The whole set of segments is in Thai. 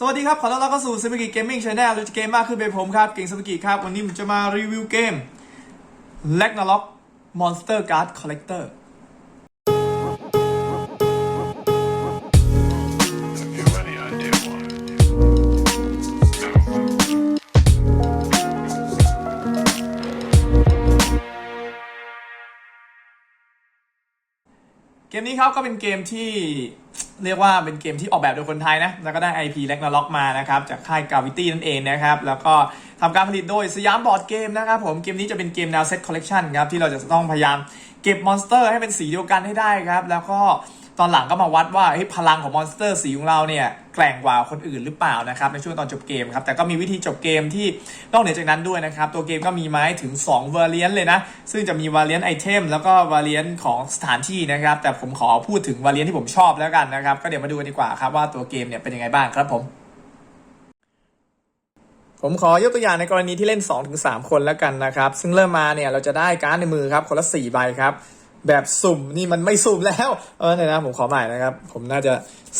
สวัสดีครับ ขอต้อนรับเข้าสู่ซูเปอร์กิเกมมิ่งชาแนลดูจะเกมมากขึ้นเป็นผมครับ เก่งซูเปอร์กิครับ วันนี้ผมจะมารีวิวเกม l e g n a r o k Monster Card Collector เกมนี้ครับก็เป็นเกมที่เรียกว่าเป็นเกมที่ออกแบบโดยคนไทยนะ แล้วก็ได้ IP l a g n a r o k มานะครับจากค่าย Gravity นั่นเองนะครับ แล้วก็ทำการผลิตโดยสยามบอร์ดเกมนะครับผม เกมนี้จะเป็นเกมแนวเซตคอลเลกชันครับ ที่เราจะต้องพยายามเก็บมอนสเตอร์ให้เป็นสีเดียวกันให้ได้ครับ แล้วก็ตอนหลังก็มาวัดว่าพลังของมอนสเตอร์สีของเราเนี่ย แกร่งกว่าคนอื่นหรือเปล่านะครับในช่วงตอนจบเกมครับแต่ก็มีวิธีจบเกมที่นอกเหนือจากนั้นด้วยนะครับตัวเกมก็มีไม้ถึง2 variant เลยนะ ซึ่งจะมี variant item แล้วก็ variant ของสถานที่นะครับ แต่ผมขอพูดถึง variant ที่ผมชอบแล้วกันนะครับ ก็เดี๋ยวมาดูกันดีกว่าครับว่าตัวเกมเนี่ยเป็นยังไงบ้างครับผมผมขอยกตัวอย่างในกรณีที่เล่น 2-3 คนแล้วกันนะครับ ซึ่งเริ่มมาเนี่ยเราจะได้การ์ดในมือครับคนละ4ใบครับ แบบสุ่มนี่มันไม่สุ่มแล้วเออเนี่ยนะผมขอใหม่นะครับ ผมน่าจะ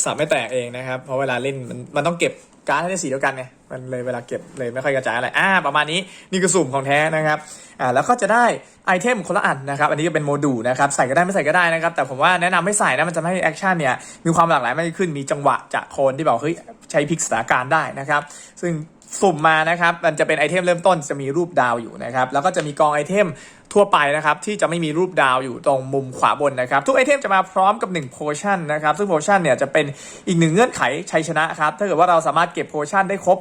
สับไม่แตกเองนะครับ เพราะเวลาเล่นมันมันต้องเก็บการ์ดให้ได้สีเดียวกันไงมันเลยเวลาเก็บเลยไม่ค่อยกระจายอะไรอ่าประมาณนี้นี่คือสุ่มของแท้นะครับอ่าแล้วก็จะได้ไอเทมคนละอันนะครับ อันนี้ก็เป็นโมดูลนะครับใส่ก็ได้ไม่ใส่ก็ได้นะครับ แต่ผมว่าแนะนำให้ใส่นะมันจะให้แอคชั่นเนี่ยมีความหลากหลายมากขึ้นมีจังหวะจากโคนที่แบบเฮ้ยใช้พลิกสถานการณ์ได้นะครับ ซึ่ง สุ่มมานะครับ มันจะเป็นไอเทมเริ่มต้นจะมีรูปดาวอยู่นะครับ แล้วก็จะมีกองไอเทมทั่วไปนะครับ ที่จะไม่มีรูปดาวอยู่ตรงมุมขวาบนนะครับ ทุกไอเทมจะมาพร้อมกับ1โพชั่นนะครับ ซึ่งโพชั่นเนี่ยจะเป็นอีกหนึ่งเงื่อนไขชัยชนะครับ ถ้าเกิดว่าเราสามารถเก็บโพชั่นได้ครบ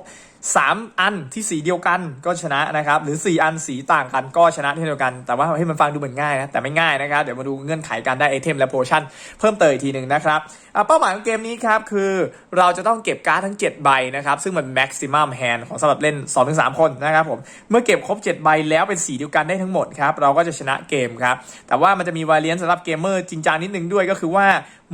3 อันที่สีเดียวกันก็ชนะนะครับ หรือ 4 อันสีต่างกันก็ชนะเช่นเดียวกัน แต่ว่าให้มันฟังดูเหมือนง่ายนะแต่ไม่ง่ายนะครับ เดี๋ยวมาดูเงื่อนไขการได้ไอเทมและโพชั่นเพิ่มเติมอีกทีหนึ่งนะครับเป้าหมายของเกมนี้ครับคือเราจะต้องเก็บการ์ดทั้ง 7 ใบนะครับซึ่งมัน maximum hand ของสำหรับเล่น 2-3 คนนะครับผมเมื่อเก็บครบ 7 ใบแล้วเป็นสีเดียวกันได้ทั้งหมดครับเราก็จะชนะเกมครับแต่ว่ามันจะมีวาเลียนสำหรับเกมเมอร์จริงจังนิดนึงด้วยก็คือว่า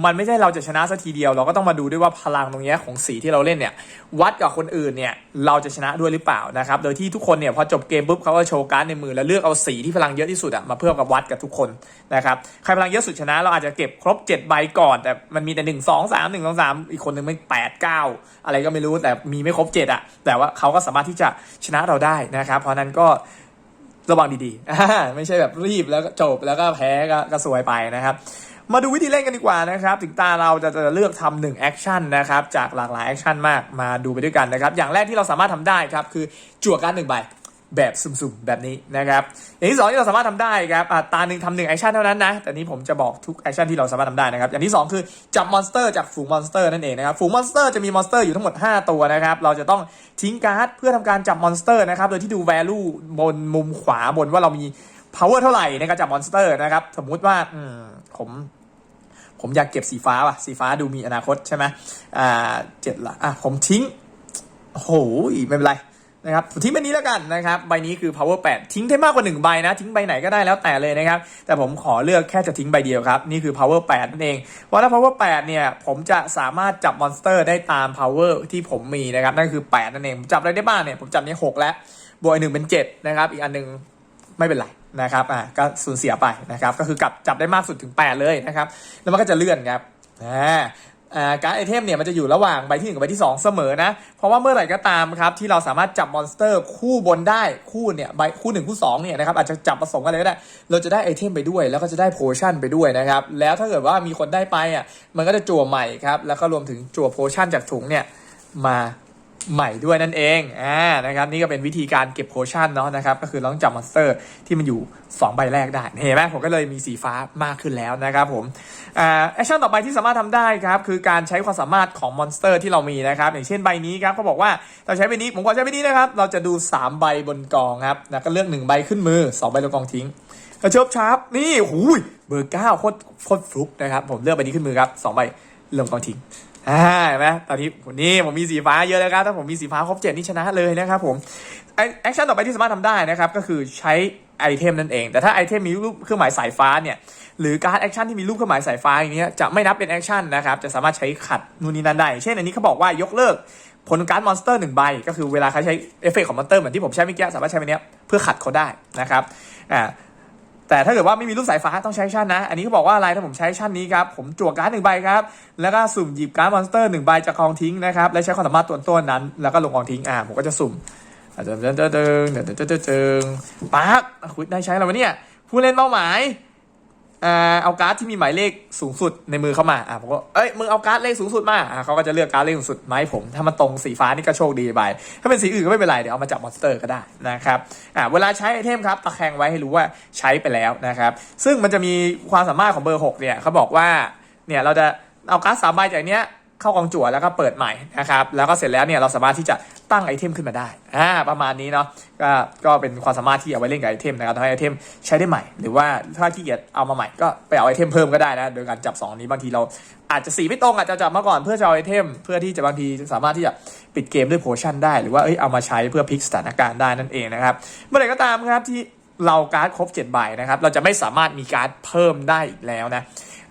มันไม่ใช่เราจะชนะสักทีเดียว เราก็ต้องมาดูด้วยว่าพลังตรงนี้ของสีที่เราเล่นเนี่ยวัดกับคนอื่นเนี่ยเราจะชนะด้วยหรือเปล่านะครับโดยที่ทุกคนเนี่ยพอจบเกมปุ๊บเขาก็โชว์การ์ดในมือแล้วเลือกเอาสีที่พลังเยอะที่สุดอะมาเพิ่มกับวัดกับทุกคนนะครับใครพลังเยอะสุดชนะเราอาจจะเก็บครบ 7 ใบก่อน แต่มันมีแต่ 1 2 3 1 2 3 อีกคนหนึ่งไม่แปดเก้าอะไรก็ไม่รู้แต่มีไม่ครบ 7อะแต่ว่าเขาก็สามารถที่จะชนะเราได้นะครับเพราะนั้นก็ระวังดีๆ ไม่ใช่แบบรีบแล้วก็จบแล้วก็แพ้ก็ก็สวยไปนะครับ มาดูวิธีเล่นกันดีกว่านะครับ ถึงตาเราจะจะเลือกทำหนึ่งแอคชั่นนะครับ จากหลากหลายแอคชั่นมากมาดูไปด้วยกันนะครับ อย่างแรกที่เราสามารถทำได้ครับ คือจั่วการดหนึ่งใบแบบสุ่มๆ แบบนี้นะครับอย่างที่สองที่เราสามารถทำได้ครับตาหนึ่งทำหนึ่งแอคชั่นเท่านั้นนะ แต่นี้ผมจะบอกทุกแอคชั่นที่เราสามารถทำได้นะครับ อย่างที่สองคือจับมอนสเตอร์จากฝูงมอนสเตอร์นั่นเองนะครับ ฝูงมอนสเตอร์จะมีมอนสเตอร์อยู่ทั้งหมด 5 ตัวนะครับ เราจะต้องทิ้งการ์ดเพื่อทำการจับมอนสเตอร์นะครับ โดยที่ดู value บนมุมขวาบนว่าเรามี power เท่าไหร่ในการจับมอนสเตอร์นะครับ สมมุติว่าอืมผมผมอยากเก็บสีฟ้าว่ะ สีฟ้าดูมีอนาคตใช่ไหมอ่าเจ็ดละอะผมทิ้งโหไม่เป็นไรนะครับทิ้งใบนี้แล้วกันนะครับ ใบนี้คือ power 8 ทิ้งได้มากกว่า 1 ใบนะ ทิ้งใบไหนก็ได้แล้วแต่เลยนะครับ แต่ผมขอเลือกแค่จะทิ้งใบเดียวครับ นี่คือ power 8 นั่นเองเพราะถ้า power 8 เนี่ย ผมจะสามารถจับมอนสเตอร์ได้ตาม power ที่ผมมีนะครับ นั่นคือ 8 นั่นเอง ผมจับอะไรได้บ้างเนี่ย ผมจับนี้ 6 แล้ว บวกอีกหนึ่งเป็น 7 นะครับ อีกอันหนึงไม่เป็นไร นะครับอ่าก็สูญเสียไปนะครับ ก็คือกลับจับได้มากสุดถึง 8 เลยนะครับ แล้วมันก็จะเลื่อนครับอ่าอ่าการไอเทมเนี่ยมันจะอยู่ระหว่างใบที่1กับใบที่ 2 เสมอนะ เพราะว่าเมื่อไหร่ก็ตามครับที่เราสามารถจับมอนสเตอร์คู่บนได้คู่เนี่ยใบคู่1คู่2เนี่ยนะครับอาจจะจับผสมกันเลยก็ได้ เราจะได้ไอเทมไปด้วยแล้วก็จะได้โพชั่นไปด้วยนะครับ แล้วถ้าเกิดว่ามีคนได้ไปอะมันก็จะจั่วใหม่ครับแล้วก็รวมถึงจั่วโพชั่นจากถุงเนี่ยมา ใหม่ด้วยนั่นเองอ่านะครับนี่ก็เป็นวิธีการเก็บโพชั่นเนาะนะครับก็คือเราต้องจับมอนสเตอร์ที่มันอยู่ 2 ใบแรกได้เห็นไหมผมก็เลยมีสีฟ้ามากขึ้นแล้วนะครับผมอ่าแอคชั่นต่อไปที่สามารถทำได้ครับคือการใช้ความสามารถของมอนสเตอร์ที่เรามีนะครับอย่างเช่นใบนี้ครับเขาบอกว่าเราใช้ใบนี้ผมก็ใช้ใบนี้นะครับเราจะดู 3 ใบบนกองครับแล้วก็เลือก 1 ใบขึ้นมือ 2 ใบลงกองทิ้งกระเชิบชาร์ปนี่หูยเบอร์เก้าโคตรโคตรฟลุกนะครับผมเลือกใบนี้ขึ้นมือครับสองใบลงกองทิ้ง อ่าเห็นไหมตอนนี้ผมนี่ผมมีสีฟ้าเยอะแล้วครับถ้าผมมีสีฟ้าครบเจ็ดนี่ชนะเลยนะครับผมแอคชั่นต่อไปที่สามารถทำได้นะครับก็คือใช้ไอเทมนั่นเอง แต่ถ้าไอเทมมีรูปเครื่องหมายสายฟ้าเนี่ยหรือการแอคชั่นที่มีรูปเครื่องหมายสายฟ้าอย่างเงี้ยจะไม่นับเป็นแอคชั่นนะครับจะสามารถใช้ขัดนู่นนี่นั่นได้ เช่นอันนี้เขาบอกว่ายกเลิกผลการ์ดมอนสเตอร์หนึ่งใบ ก็คือเวลาเขาใช้เอฟเฟกต์ของมอนสเตอร์เหมือนที่ผมใช้เมื่อกี้สามารถใช้ใบเนี้ยเพื่อขัดเขาได้นะครับอ่า แต่ถ้าเกิดว่าไม่มีรูปสายฟ้าต้องใช้ชั้นนะ อันนี้เขาบอกว่าอะไรถ้าผมใช้ชั้นนี้ครับผมจั่วการ์ดหนึ่งใบครับ แล้วก็สุ่มหยิบการ์ดมอนสเตอร์หนึ่งใบจากกองทิ้งนะครับ และใช้ความสามารถตัวต้นนั้น แล้วก็ลงกองทิ้ง อ่าผมก็จะสุ่มเดินเดินเดินเดินเดินเดินปักคุยได้ใช้แล้วเนี่ยผู้เล่นเป้าหมาย อ่าเอาการ์ดที่มีหมายเลขสูงสุดในมือเข้ามาอ่าผมก็เอ้ยมึงเอาการ์ดเลขสูงสุดมาอ่าเขาก็จะเลือกการ์ดเลขสูงสุดมาให้ผม ถ้ามันตรงสีฟ้านี่ก็โชคดีไป ถ้าเป็นสีอื่นก็ไม่เป็นไร เดี๋ยวเอามาจับมอนสเตอร์ก็ได้นะครับอ่าเวลาใช้ไอเทมครับตะแคงไว้ให้รู้ว่าใช้ไปแล้วนะครับ ซึ่งมันจะมีความสามารถของเบอร์ 6 เนี่ยเขาบอกว่าเนี่ยเราจะเอาการ์ดสามใบจากเนี้ย เข้ากองจั่วแล้วก็เปิดใหม่นะครับแล้วก็เสร็จแล้วเนี่ยเราสามารถที่จะตั้งไอเทมขึ้นมาได้อ่าประมาณนี้เนาะก็ก็เป็นความสามารถที่เอาไว้เล่นกับไอเทมนะครับทำให้ไอเทมใช้ได้ใหม่ หรือว่าถ้าขี้เกียจเอามาใหม่ก็ไปเอาไอเทมเพิ่มก็ได้นะโดยการจับสองนี้บางทีเราอาจจะสีไม่ตรงอาจจะจับมาก่อนเพื่อจะเอาไอเทม เพื่อที่จะบางทีสามารถที่จะปิดเกมด้วยโพชั่นได้ หรือว่าเอ้ยเอามาใช้เพื่อพลิกสถานการณ์ได้นั่นเองนะครับเมื่อไหร่ก็ตามครับที่เราการ์ดครบ7ใบนะครับเราจะไม่สามารถมีการ์ดเพิ่มได้อีกแล้วนะ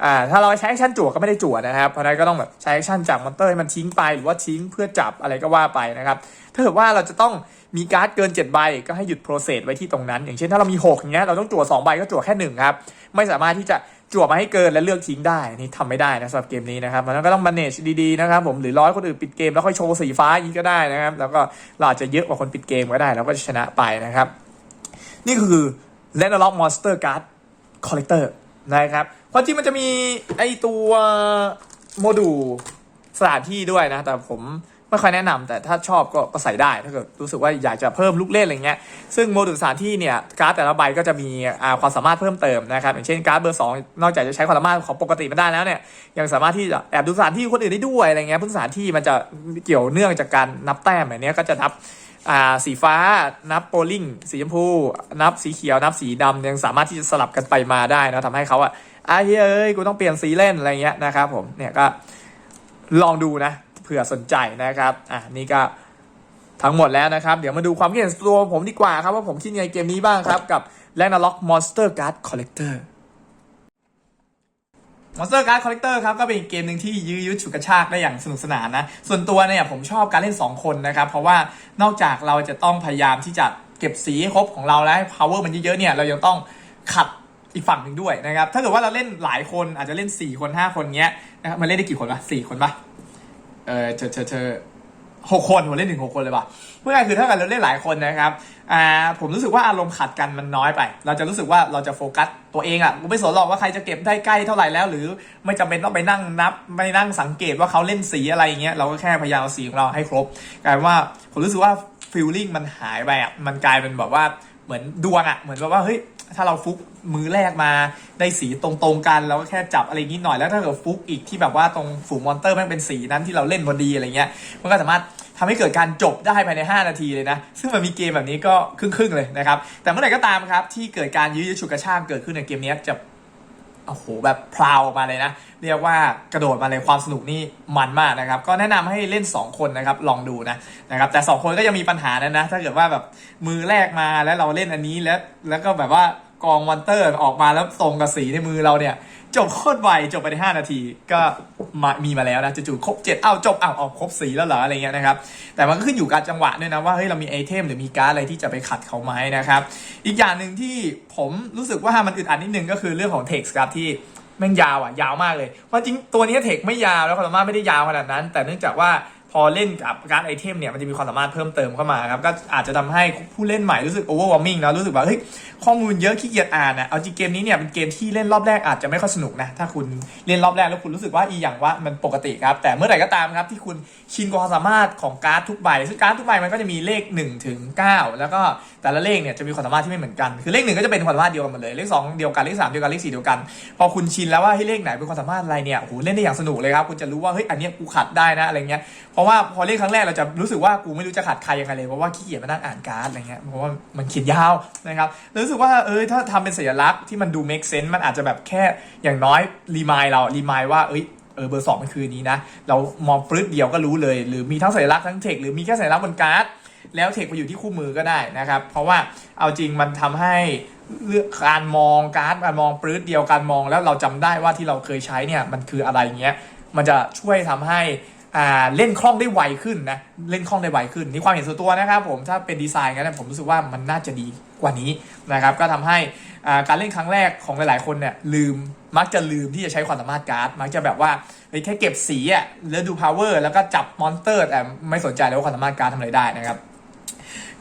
อ่าถ้าเราใช้แอคชั่นจั่วก็ไม่ได้จั่วนะครับ เพราะนั้นก็ต้องแบบใช้แอคชั่นจากมอนเตอร์ให้มันทิ้งไปหรือว่าทิ้งเพื่อจับอะไรก็ว่าไปนะครับ ถ้าเกิดว่าเราจะต้องมีการ์ดเกิน7ใบก็ให้หยุดโปรเซสไว้ที่ตรงนั้น อย่างเช่นถ้าเรามี6อย่างเงี้ยเราต้องจั่ว2ใบก็จั่วแค่1ครับไม่สามารถที่จะจั่วมาให้เกินและเลือกทิ้งได้นี่ทำไม่ได้นะสำหรับเกมนี้นะครับมันก็ต้อง manage ดีๆนะครับผมหรือร้อยคนอื่นปิดเกมแล้วค่อยโชว์สีฟ้าอย่างนี้ก็ได้นะครับแล้วก็เราอาจจะเยอะกว่าคนปิดเกมก็ได้ แล้วก็ชนะไปนะครับ นี่คือ l e n d l o c k Monster Card Collector นะครับ ความจริงมันจะมีไอตัวโมดูลสถานที่ด้วยนะ แต่ผมไม่ค่อยแนะนำแต่ถ้าชอบก็ก็ใส่ได้ ถ้าเกิดรู้สึกว่าอยากจะเพิ่มลูกเล่นอะไรเงี้ย ซึ่งโมดูลสถานที่เนี่ยการ์ดแต่ละใบก็จะมีความสามารถเพิ่มเติมนะครับ อย่างเช่นการ์ดเบอร์2นอกจากจะใช้ความสามารถของปกติมันได้แล้วเนี่ย ยังสามารถที่จะแอบดูสถานที่คนอื่นได้ด้วยอะไรเงี้ยเพราะสถานที่มันจะเกี่ยวเนื่องจากการนับแต้มแบบเนี้ยก็จะนับอ่าสีฟ้านับโบลิ่งสีชมพู นับสีเขียว นับสีดำยังสามารถที่จะสลับกันไปมาได้นะทำให้เขาอะ ไอะเฮ้ยเอ้ยกูต้องเปลี่ยนสีเล่นอะไรเงี้ยนะครับผมเนี่ยก็ลองดูนะเผื่อสนใจนะครับอะนี่ก็ทั้งหมดแล้วนะครับ เดี๋ยวมาดูความคิดเห็นตัวผมดีกว่าครับว่าผมคิดยังไงเกมนี้บ้างครับ กับ l a n a l o c k Monster Card Collector Monster Card Collector ครับก็เป็นอีกเกมหนึ่งที่ยื้อยุดฉุดกระชากได้อย่างสนุกสนานนะ ส่วนตัวเนี่ยผมชอบการเล่น 2 คนนะครับ เพราะว่านอกจากเราจะต้องพยายามที่จะเก็บสีให้ครบของเราแล้วให้ power มันเยอะๆเนี่ยเรายังต้องขัด อีกฝั่งหนึ่งด้วยนะครับ ถ้าเกิดว่าเราเล่นหลายคนอาจจะเล่น 4 คน 5 คนเงี้ยนะครับมันเล่นได้กี่คนวะ4คนปะเออเธอเธอเธอหกคนผมเล่นถึงหกคนเลยปะเมื่อไงคือถ้าเกิดเราเล่นหลายคนนะครับอ่าผมรู้สึกว่าอารมณ์ขัดกันมันน้อยไป เราจะรู้สึกว่าเราจะโฟกัสตัวเองอะ่ะกูไม่สนหรอกว่าใครจะเก็บได้ใกล้เท่าไหร่แล้ว หรือไม่จำเป็นต้องไปนั่งนับ ไม่นั่งสังเกตว่าเขาเล่นสีอะไรอย่างเงี้ยเราก็แค่พยายามเอาสีของเราให้ครบกลายว่าผมรู้สึกว่าฟีลลิ่งมันหายไปอะมันกลายเป็นแบบว่าเหมือนดวงอะเหมือนแบบว่าเฮ้ย ถ้าเราฟุกมือแรกมาได้สีตรงๆกันเราก็แค่จับอะไรนิดหน่อยแล้วถ้าเกิดฟุกอีกที่แบบว่าตรงฝูงมอนเตอร์แม่งเป็นสีนั้นที่เราเล่นพอดีอะไรเงี้ยมันก็สามารถทำให้เกิดการจบได้ภายใน 5 นาทีเลยนะ ซึ่งมันมีเกมแบบนี้ก็ครึ่งๆเลยนะครับ แต่เมื่อไหร่ก็ตามครับ ที่เกิดการยื้อยุดฉุดกระชากเกิดขึ้นในเกมนี้จะ โอ้โหแบบพราวออกมาเลยนะ เรียกว่ากระโดดมาเลยความสนุกนี่มันมากนะครับ ก็แนะนำให้เล่น 2 คนนะครับ ลองดูนะนะครับ แต่ 2 คนก็ยังมีปัญหานะนะ ถ้าเกิดว่าแบบมือแรกมาแล้วเราเล่นอันนี้แล้วแล้วก็แบบว่า กองมอนเตอร์ออกมาแล้วตรงกับสีในมือเราเนี่ย จบโคตรไวจบไปใน5นาที ก็มามีมาแล้วนะจู่ๆครบ7เอ้าวจบอ้าวออกครบสีแล้วเหรออะไรเงี้ยนะครับ แต่มันก็ขึ้นอยู่กับจังหวะด้วยนะว่าเฮ้ยเรามีไอเทมหรือมีการ์ดอะไรที่จะไปขัดเขาไหมนะครับ อีกอย่างหนึ่งที่ผมรู้สึกว่ามันอึดอัดนิดนึงก็คือเรื่องของเท็กซ์ครับที่แม่งยาวอะยาวมากเลยว่าจริงตัวนี้เทคไม่ยาวแล้วความามาไม่ได้ยาวขนาดนั้น แต่เนื่องจากว่า พอเล่นกับการไอเทมเนี่ยมันจะมีความสามารถเพิ่มเติมเข้ามาครับก็อาจจะทำให้ผู้เล่นใหม่รู้สึกโอเวอร์วอร์มิ่งแล้วรู้สึกว่าเฮ้ยข้อมูลเยอะขี้เกียจอ่านอะเอาจริงเกมนี้เนี่ยเป็นเกมที่เล่นรอบแรกอาจจะไม่ค่อยสนุกนะถ้าคุณเล่นรอบแรกแล้วคุณรู้สึกว่าอีอย่างว่ามันปกติครับแต่เมื่อไหร่ก็ตามครับที่คุณชินกับความสามารถของการ์ดทุกใบซึ่งการ์ดทุกใบมันก็จะมีเลข1ถึง9แล้วก็แต่ละเลขเนี่ยจะมีความสามารถที่ไม่เหมือนกันคือเลขหนึ่งก็จะเป็นความสามารถเดียวกันหมดเลยเลขสองเดียวกันเลขสามเดียวกันเลขสี่เดียวกัน พอคุณชินแล้วว่าให้เลขไหนเป็นความสามารถอะไรเนี่ยโอ้โหเล่นได้อย่างสนุกเลยครับคุณจะรู้ว่าเฮ้ยอันนี้กูขัดได้นะอะไรเงี้ยพราะว่าพอเล่นครั้งแรกเราจะรู้สึกว่ากูไม่รู้จะขัดใครยังไงเลยเพราะว่าขี้เกียจมานั่งอ่านการ์ดอะไรเงี้ยเพราะว่ามันเขียนยาวนะครับรู้สึกว่าเออถ้าทำเป็นสัญลักษณ์ที่มันดู make sense มันอาจจะแบบแค่อย่างน้อยรีมายเรารีมายว่าเอ้ยเออเบอร์สองมันคือนี้นะ เรามองปลื้ดเดียวก็รู้เลย หรือมีทั้งสัญลักษณ์ทั้งเทคหรือมีแค่สัญลักษณ์บนการ์ดแล้วเทคไปอยู่ที่คู่มือก็ได้นะครับ เพราะว่าเอาจริงมันทำให้เลือกการมองการ์ดการมองปลื้ดเดียวการมองแล้วเราจำได้ว่าที่เราเคยใช้เนี่ยมันคืออะไรเงี้ยมันจะช่วยทำให้ เล่นคล่องได้ไวขึ้นนะเล่นคล่องได้ไวขึ้นนี่ความเห็นส่วนตัวนะครับผมถ้าเป็นดีไซน์งั้นผมรู้สึกว่ามันน่าจะดีกว่านี้นะครับก็ทำให้การเล่นครั้งแรกของหลายๆคนเนี่ยลืมมักจะลืมที่จะใช้ความสามารถการ์ดมักจะแบบว่าแค่เก็บสีอะแล้วดู power แล้วก็จับมอนสเตอร์แต่ไม่สนใจเลยว่าความสามารถการ์ดทำอะไรได้นะครับ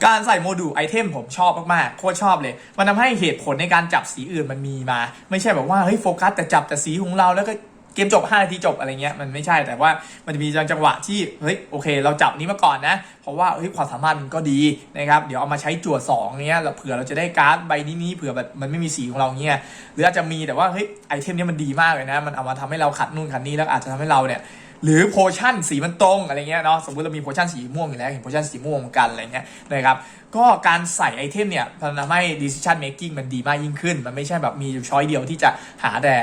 การใส่โมดูลไอเทมผมชอบมากๆ โคตรชอบเลย มันทำให้เหตุผลในการจับสีอื่นมันมีมา ไม่ใช่แบบว่าเฮ้ยโฟกัสแต่จับแต่สีของเราแล้วก็ เกมจบ 5 นาทีจบอะไรเงี้ยมันไม่ใช่แต่ว่ามันจะมีจังหวะที่เฮ้ยโอเค เราจับนี้มาก่อนนะ เพราะว่าเฮ้ยความสามารถมันก็ดีนะครับเดี๋ยวเอามาใช้จั่วสองเงี้ยเผื่อเราจะได้การ์ดใบนี้นี้เผื่อแบบมันไม่มีสีของเราเงี้ยหรืออาจจะมีแต่ว่าเฮ้ยไอเทมเนี้ยมันดีมากเลยนะ มันเอามาทำให้เราขัดนู่นขัดนี่แล้วอาจจะทำให้เราเนี่ยหรือโพชั่นสีมันตรงอะไรเงี้ยเนาะสมมติเรามีโพชั่นสีม่วงอยู่แล้วเห็นโพชั่นสีม่วงเหมือนกันอะไรเงี้ยนะครับก็การใส่ไอเทมเนี่ยมันทำให้ decision making มันดีมากยิ่งขึ้น มันไม่ใช่แบบมีอยู่ช้อยเดียวที่จะหาแต่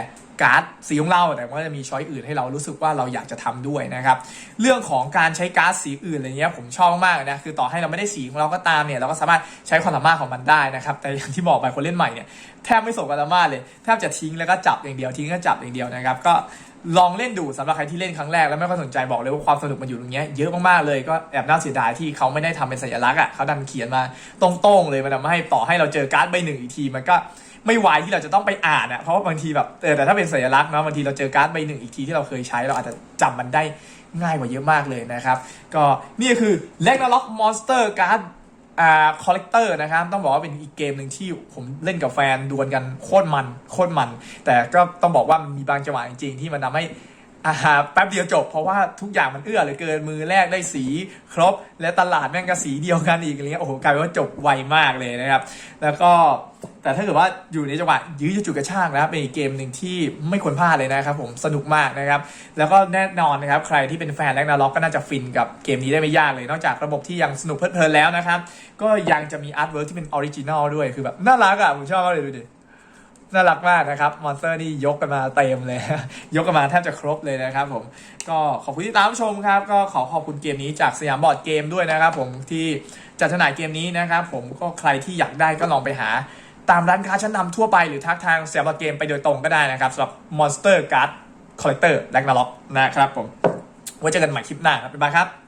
การ์ดสีของเรา แต่ว่าจะมีช้อยอื่นให้เรารู้สึกว่าเราอยากจะทำด้วยนะครับ เรื่องของการใช้การ์ดสีอื่นอะไรเงี้ยผมชอบมากนะคือต่อให้เราไม่ได้สีของเราก็ตามเนี่ยเราก็สามารถใช้ความสามารถของมันได้นะครับ แต่อย่างที่บอกไปคนเล่นใหม่เนี่ยแทบไม่สนความสามารถเลยแทบจะทิ้งแล้วก็จับอย่างเดียวทิ้งก็จับอย่างเดียวนะครับ ก็ลองเล่นดูสำหรับใครที่เล่นครั้งแรกแล้วไม่ค่อยสนใจบอกเลยว่าความสนุกมันอยู่ตรงเนี้ยเยอะมากๆเลยก็แอบน่าเสียดายที่เขาไม่ได้ทำเป็นสัญลักษณ์อะเขาดันเขียนมาตรงๆเลยมันทำให้ต่อให้เราเจอการ์ดใบหนึ่งอีกทีมันก็ ไม่ไหวที่เราจะต้องไปอ่านอะเพราะว่าบางทีแบบเออแต่ถ้าเป็นสัญลักษณ์เนาะบางทีเราเจอการ์ดใบหนึ่งอีกทีที่เราเคยใช้เราอาจจะจำมันได้ง่ายกว่าเยอะมากเลยนะครับ ก็นี่คือ l e g n a r o k Monster Card อ่าคอลเลกเตอร์นะครับ ต้องบอกว่าเป็นอีกเกมหนึ่งที่ผมเล่นกับแฟนดวลกันโคตรมันโคตรมัน แต่ก็ต้องบอกว่ามันมีบางจังหวะจริงๆที่มันทำให้ อ่าแป๊บเดียวจบเพราะว่าทุกอย่างมันเอื้อเหลือเกินมือแรกได้สีครบ และตลาดแม่งก็สีเดียวกันอีกอะไรเงี้ยโอ้โหกลายเป็นว่าจบไวมากเลยนะครับ แล้วก็แต่ถ้าเกิดว่าอยู่ในจังหวะยื้อจุดกระชากนะครับเป็นอีกเกมหนึ่งที่ไม่ควรพลาดเลยนะครับผมสนุกมากนะครับ แล้วก็แน่นอนนะครับใครที่เป็นแฟนแลกนาล็อกก็น่าจะฟินกับเกมนี้ได้ไม่ยากเลย นอกจากระบบที่ยังสนุกเพลิดเพลินแล้วนะครับก็ยังจะมีอาร์ตเวิร์กที่เป็นออริจินอลด้วยคือแบบน่ารักอะผมชอบเลยดูดิ น่ารักมากนะครับ มอนสเตอร์นี่ยกกันมาเต็มเลย ยกกันมาแทบจะครบเลยนะครับผม ก็ขอบคุณที่ตามชมครับ ก็ขอขอบคุณเกมนี้จากสยามบอร์ดเกมด้วยนะครับผมที่จัดจำหน่ายเกมนี้นะครับผมก็ใครที่อยากได้ก็ลองไปหาตามร้านค้าชั้นนำทั่วไปหรือทักทางสยามบอร์ดเกมไปโดยตรงก็ได้นะครับสำหรับ Monster Card Collector แลกนาล็อกนะครับผมไว้เจอกันใหม่คลิปหน้าครับบ๊ายบายครับ